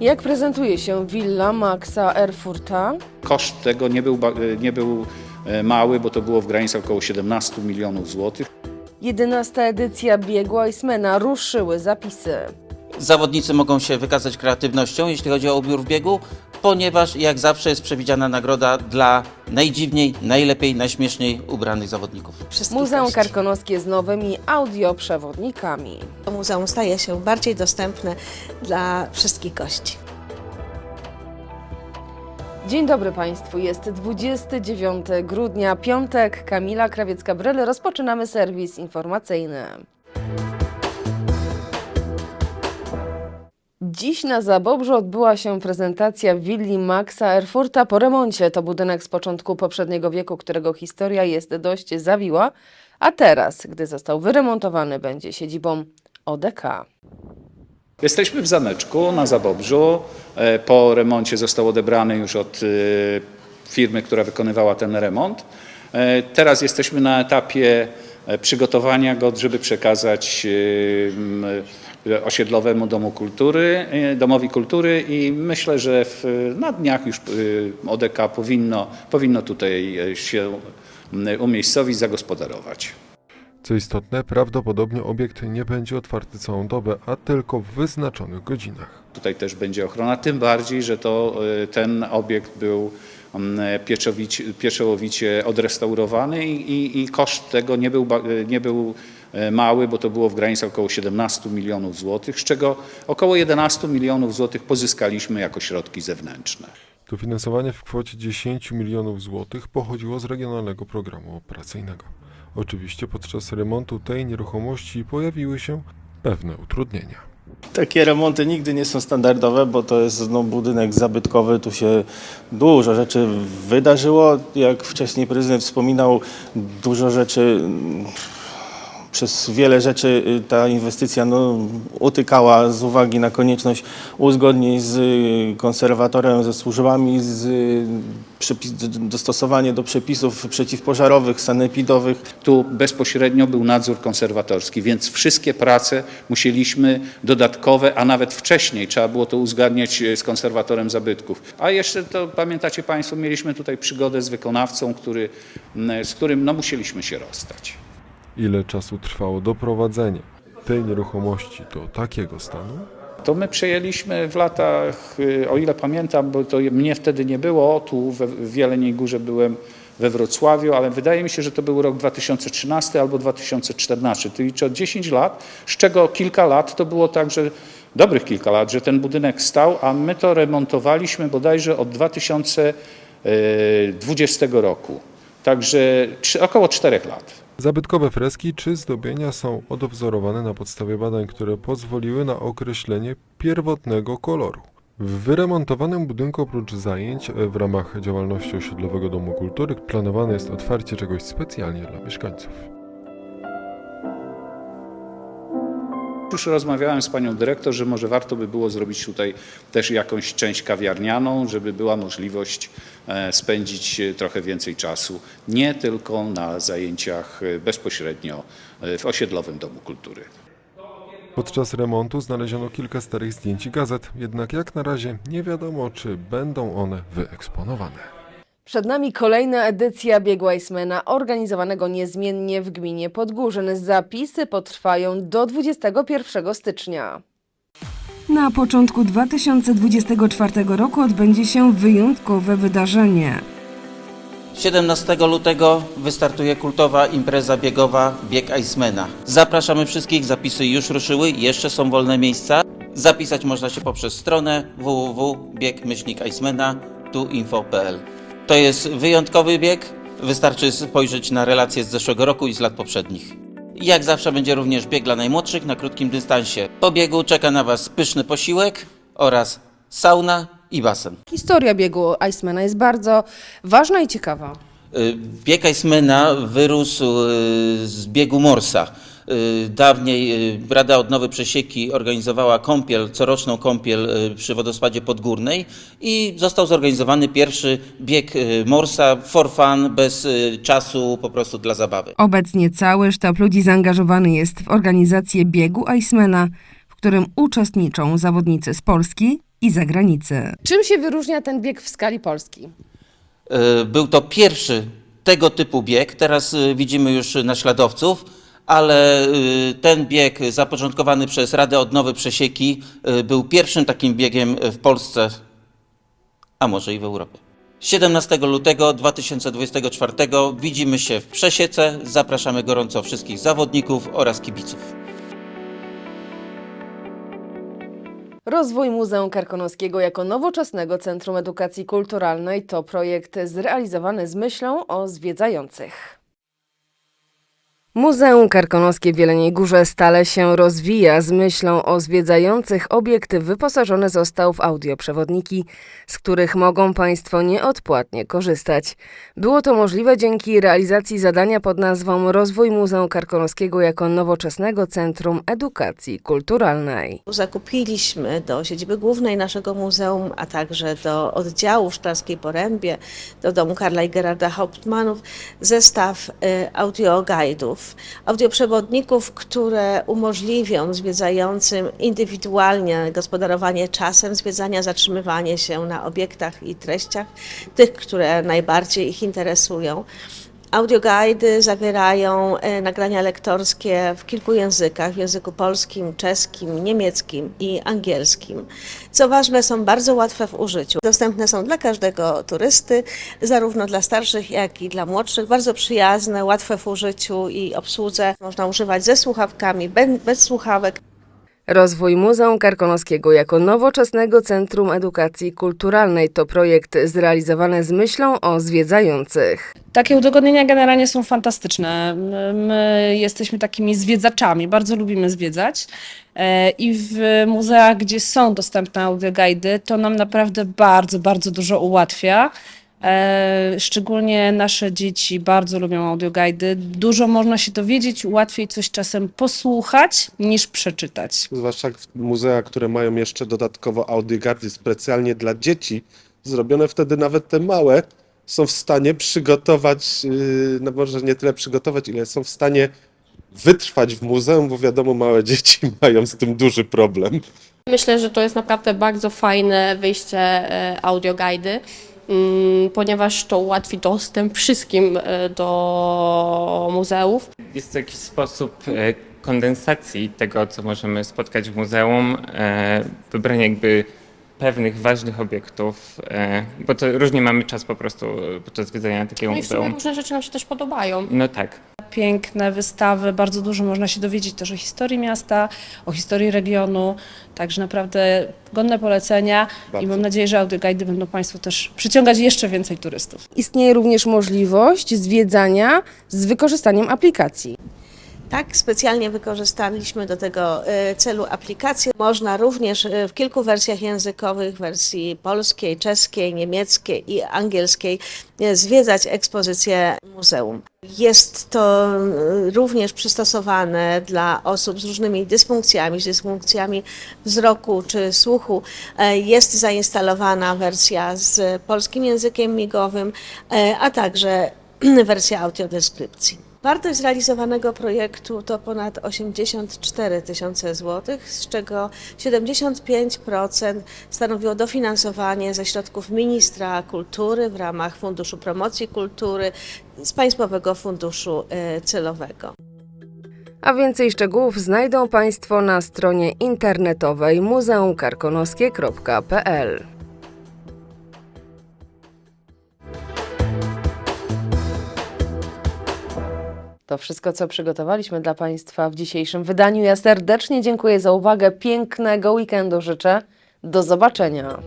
Jak prezentuje się willa Maxa Erfurta? Koszt tego nie był, nie był e, mały, bo to było w granicach około 17 milionów złotych. 11 edycja biegu Icemana ruszyły zapisy. Zawodnicy mogą się wykazać kreatywnością, jeśli chodzi o ubiór w biegu, ponieważ jak zawsze jest przewidziana nagroda dla najdziwniej, najlepiej, najśmieszniej ubranych zawodników. wszystkich Muzeum gości. Karkonoskie z nowymi audioprzewodnikami. Muzeum staje się bardziej dostępne dla wszystkich gości. Dzień dobry Państwu, jest 29 grudnia, piątek, Kamila Krawiecka-Bryle. Rozpoczynamy serwis informacyjny. Dziś na Zabobrzu odbyła się prezentacja willi Maxa Erfurta po remoncie. To budynek z początku poprzedniego wieku, którego historia jest dość zawiła, a teraz, gdy został wyremontowany, będzie siedzibą ODK. Jesteśmy w Zameczku na Zabobrzu. E, Po remoncie został odebrany już od e, firmy, która wykonywała ten remont. E, Teraz jesteśmy na etapie przygotowania go, żeby przekazać osiedlowemu domu kultury, e, domowi kultury i myślę, że w, na dniach już e, ODK powinno, powinno tutaj e, się umiejscowić, zagospodarować. Co istotne, prawdopodobnie obiekt nie będzie otwarty całą dobę, a tylko w wyznaczonych godzinach. Tutaj też będzie ochrona, tym bardziej, że to ten obiekt był pieczowicie, pieczołowicie odrestaurowany i, i, i koszt tego nie był, nie był mały, bo to było w granicach około 17 milionów złotych, z czego około 11 milionów złotych pozyskaliśmy jako środki zewnętrzne. Dofinansowanie w kwocie 10 milionów złotych pochodziło z regionalnego programu operacyjnego. Oczywiście podczas remontu tej nieruchomości pojawiły się pewne utrudnienia. Takie remonty nigdy nie są standardowe, bo to jest no, budynek zabytkowy, tu się dużo rzeczy wydarzyło. Jak wcześniej prezydent wspominał, dużo rzeczy, przez wiele rzeczy y, ta inwestycja no, utykała z uwagi na konieczność uzgodnień z y, konserwatorem, ze służbami, z y, dostosowanie do przepisów przeciwpożarowych, sanepidowych. Tu bezpośrednio był nadzór konserwatorski, więc wszystkie prace musieliśmy dodatkowe, a nawet wcześniej trzeba było to uzgadniać z konserwatorem zabytków. A jeszcze to pamiętacie Państwo, mieliśmy tutaj przygodę z wykonawcą, który, z którym no, musieliśmy się rozstać. Ile czasu trwało doprowadzenie tej nieruchomości do takiego stanu? To my przejęliśmy w latach, y, o ile pamiętam, bo to mnie wtedy nie było, tu w Jeleniej Górze byłem we Wrocławiu, ale wydaje mi się, że to był rok 2013 albo 2014, czyli czy od 10 lat, z czego kilka lat to było tak, że dobrych kilka lat, że ten budynek stał, a my to remontowaliśmy bodajże od 2020 roku. Także około 4 lat. Zabytkowe freski czy zdobienia są odwzorowane na podstawie badań, które pozwoliły na określenie pierwotnego koloru. W wyremontowanym budynku oprócz zajęć w ramach działalności osiedlowego Domu Kultury planowane jest otwarcie czegoś specjalnie dla mieszkańców. Już rozmawiałem z panią dyrektor, że może warto by było zrobić tutaj też jakąś część kawiarnianą, żeby była możliwość e, spędzić e, trochę więcej czasu, nie tylko na zajęciach e, bezpośrednio w osiedlowym Domu Kultury. Podczas remontu znaleziono kilka starych zdjęć i gazet, jednak jak na razie nie wiadomo, czy będą one wyeksponowane. Przed nami kolejna edycja biegu Icemana, organizowanego niezmiennie w gminie Podgórzyn. Zapisy potrwają do 21 stycznia. Na początku 2024 roku odbędzie się wyjątkowe wydarzenie. 17 lutego wystartuje kultowa impreza biegowa Bieg Icemana. Zapraszamy wszystkich, zapisy już ruszyły, jeszcze są wolne miejsca. Zapisać można się poprzez stronę www.bieg-icemana.tuinfo.pl To jest wyjątkowy bieg, wystarczy spojrzeć na relacje z zeszłego roku i z lat poprzednich. Jak zawsze będzie również bieg dla najmłodszych na krótkim dystansie. Po biegu czeka na Was pyszny posiłek oraz sauna i basen. Historia biegu Icemana jest bardzo ważna i ciekawa. Y, Bieg Icemana wyrósł y, z biegu Morsa. Y, Dawniej y, Rada Odnowy Przesieki organizowała kąpiel, coroczną kąpiel y, przy wodospadzie Podgórnej i został zorganizowany pierwszy bieg morsa for fun, bez czasu, po prostu dla zabawy. Obecnie cały sztab ludzi zaangażowany jest w organizację biegu Icemana, w którym uczestniczą zawodnicy z Polski i zagranicy. Czym się wyróżnia ten bieg w skali Polski? Był to pierwszy tego typu bieg. Teraz widzimy już naśladowców, ale y, ten bieg zapoczątkowany przez Radę Odnowy Przesieki y, był pierwszym takim biegiem w Polsce, a może i w Europie. 17 lutego 2024 widzimy się w Przesiece. Zapraszamy gorąco wszystkich zawodników oraz kibiców. Rozwój Muzeum Karkonoskiego jako nowoczesnego Centrum Edukacji Kulturalnej to projekt zrealizowany z myślą o zwiedzających. Muzeum Karkonoskie w Jeleniej Górze stale się rozwija z myślą o zwiedzających. Obiekt wyposażony został w audioprzewodniki, z których mogą Państwo nieodpłatnie korzystać. Było to możliwe dzięki realizacji zadania pod nazwą Rozwój Muzeum Karkonoskiego jako nowoczesnego Centrum Edukacji Kulturalnej. Zakupiliśmy do siedziby głównej naszego muzeum, a także do oddziału w Szklarskiej Porębie, do domu Karla i Gerarda Hauptmannów zestaw y, audioguidów, audioprzewodników, które umożliwią zwiedzającym indywidualnie gospodarowanie czasem zwiedzania, zatrzymywanie się na obiektach i treściach, tych, które najbardziej ich interesują. Audioguidy zawierają e, nagrania lektorskie w kilku językach, w języku polskim, czeskim, niemieckim i angielskim. Co ważne, są bardzo łatwe w użyciu. Dostępne są dla każdego turysty, zarówno dla starszych, jak i dla młodszych. Bardzo przyjazne, łatwe w użyciu i obsłudze. Można używać ze słuchawkami, be- bez słuchawek. Rozwój Muzeum Karkonoskiego jako nowoczesnego Centrum Edukacji Kulturalnej to projekt zrealizowany z myślą o zwiedzających. Takie udogodnienia generalnie są fantastyczne. My- My jesteśmy takimi zwiedzaczami, bardzo lubimy zwiedzać. E, I w muzeach, gdzie są dostępne audioguidy, to nam naprawdę bardzo, bardzo dużo ułatwia. E, Szczególnie nasze dzieci bardzo lubią audioguidy. Dużo można się dowiedzieć, łatwiej coś czasem posłuchać niż przeczytać. zwłaszcza w muzeach, które mają jeszcze dodatkowo audiogardy specjalnie dla dzieci, zrobione wtedy nawet te małe, są w stanie przygotować, yy, no może nie tyle przygotować, ile są w stanie wytrwać w muzeum, bo wiadomo, małe dzieci mają z tym duży problem. Myślę, że to jest naprawdę bardzo fajne wyjście e, audioguidy, ponieważ to ułatwi dostęp wszystkim e, do muzeów. Jest to jakiś sposób e, kondensacji tego, co możemy spotkać w muzeum, e, wybranie jakby pewnych ważnych obiektów, e, bo to różnie mamy czas po prostu podczas zwiedzania takiego No i w sumie muzeum. różne rzeczy nam się też podobają. No tak. piękne wystawy, bardzo dużo można się dowiedzieć też o historii miasta, o historii regionu, także naprawdę godne polecenia i mam nadzieję, że audioguidy będą Państwu też przyciągać jeszcze więcej turystów. Istnieje również możliwość zwiedzania z wykorzystaniem aplikacji. Tak, specjalnie wykorzystaliśmy do tego e, celu aplikację. Można również e, w kilku wersjach językowych, wersji polskiej, czeskiej, niemieckiej i angielskiej, e, zwiedzać ekspozycję muzeum. Jest to również przystosowane dla osób z różnymi dysfunkcjami, z dysfunkcjami wzroku czy słuchu. Jest zainstalowana wersja z polskim językiem migowym, a także wersja audiodeskrypcji. Wartość zrealizowanego projektu to ponad 84 tysiące złotych, z czego 75% stanowiło dofinansowanie ze środków ministra kultury w ramach Funduszu Promocji Kultury z Państwowego Funduszu e, Celowego. A więcej szczegółów znajdą Państwo na stronie internetowej muzeumkarkonoskie.pl. To wszystko, co przygotowaliśmy dla Państwa w dzisiejszym wydaniu. Ja serdecznie dziękuję za uwagę. Pięknego weekendu życzę. Do zobaczenia.